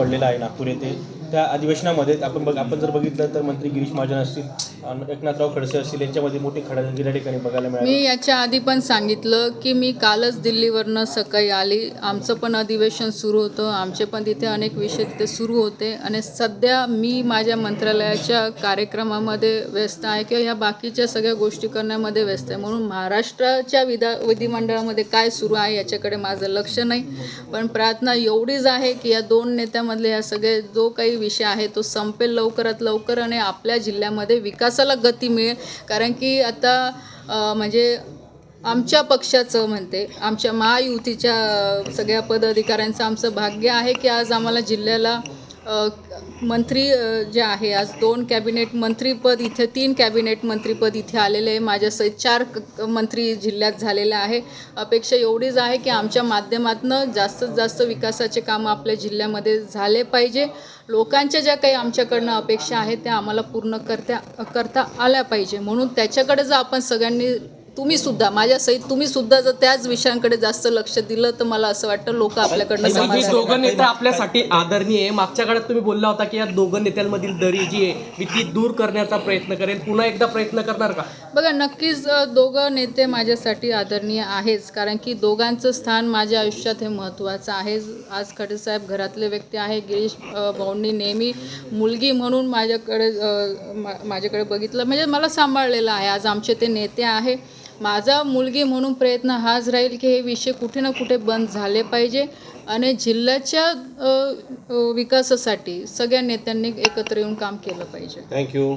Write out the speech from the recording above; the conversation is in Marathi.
पडलेला आहे नागपूर येथे. त्या अधिवेशनामध्ये आपण बघ आपण जर बघितलं तर मंत्री गिरीश महाजन असतील एकनाथराव खडसे असतील यांच्यामध्ये मोठी खडाजंगी या ठिकाणी बघायला मिळाली. मी याच्या आधी पण सांगितलं की मी कालच दिल्लीवरनं सकाळी आली. आमचं पण अधिवेशन सुरू होतं. आमचे पण तिथे अनेक विषय तिथे सुरू होते. आणि सध्या मी माझ्या मंत्रालयाच्या कार्यक्रमामध्ये व्यस्त आहे किंवा ह्या बाकीच्या सगळ्या गोष्टी करण्यामध्ये व्यस्त आहे. म्हणून महाराष्ट्राच्या विधा विधिमंडळामध्ये काय सुरू आहे याच्याकडे माझं लक्ष नाही. पण प्रार्थना एवढीच आहे की या दोन नेत्यामधले ह्या सगळे जो काही विषय आहे तो संपेल लवकरात लवकर आणि आपल्या जिल्ह्यामध्ये विकास विकासाला गती मिळेल. कारण की आता म्हणजे आमच्या पक्षाचं म्हणते आमच्या महायुतीच्या सगळ्या पदाधिकाऱ्यांचं आमचं भाग्य आहे की आज आम्हाला जिल्ह्याला मंत्री जे आहे आज दोन कॅबिनेट मंत्रीपद इथे तीन कॅबिनेट मंत्रीपद इथे आलेले आहे. माझ्यासहित चार क- मंत्री जिल्ह्यात झालेले आहे. अपेक्षा एवढीच आहे की आमच्या माध्यमातून जास्तीत जास्त विकासाचे कामं आपल्या जिल्ह्यामध्ये झाले पाहिजे. लोकांच्या ज्या काही आमच्याकडनं अपेक्षा आहेत त्या आम्हाला पूर्ण करता करता आल्या पाहिजे. म्हणून त्याच्याकडे जर आपण सगळ्यांनी तुम्ही सुद्धा माझ्या सहित तुम्ही सुद्धा जर त्याच विषयांकडे जास्त लक्ष दिलं तर मला असं वाटतं लोक आपल्याकडनं ही समाधान दोघं नेते आपल्यासाठी आदरणीय आहे. मागच्या काळात तुम्ही बोलला होता की या दोघं नेत्यांमधील दरी जी आहे मी ती दूर करण्याचा प्रयत्न करेल पुन्हा एकदा प्रयत्न करणार का? बघा नक्कीच अ, दोघं नेते माझ्यासाठी आदरणीय आहेच. कारण की दोघांचं स्थान माझ्या आयुष्यात हे महत्त्वाचं आहे. आज खडसेसाहेब घरातले व्यक्ती आहे. गिरीश अ, भाऊंनी नेहमी मुलगी म्हणून माझ्याकडे अ, मा- माझ्याकडे बघितलं. म्हणजे मला सांभाळलेलं आहे. आज आमचे ते नेते आहे. माझा मुलगी म्हणून प्रयत्न हाच राहील की हे विषय कुठे ना कुठे बंद झाले पाहिजे आणि जिल्ह्याच्या विकासासाठी सगळ्या नेत्यांनी एकत्र येऊन काम केलं पाहिजे. थँक्यू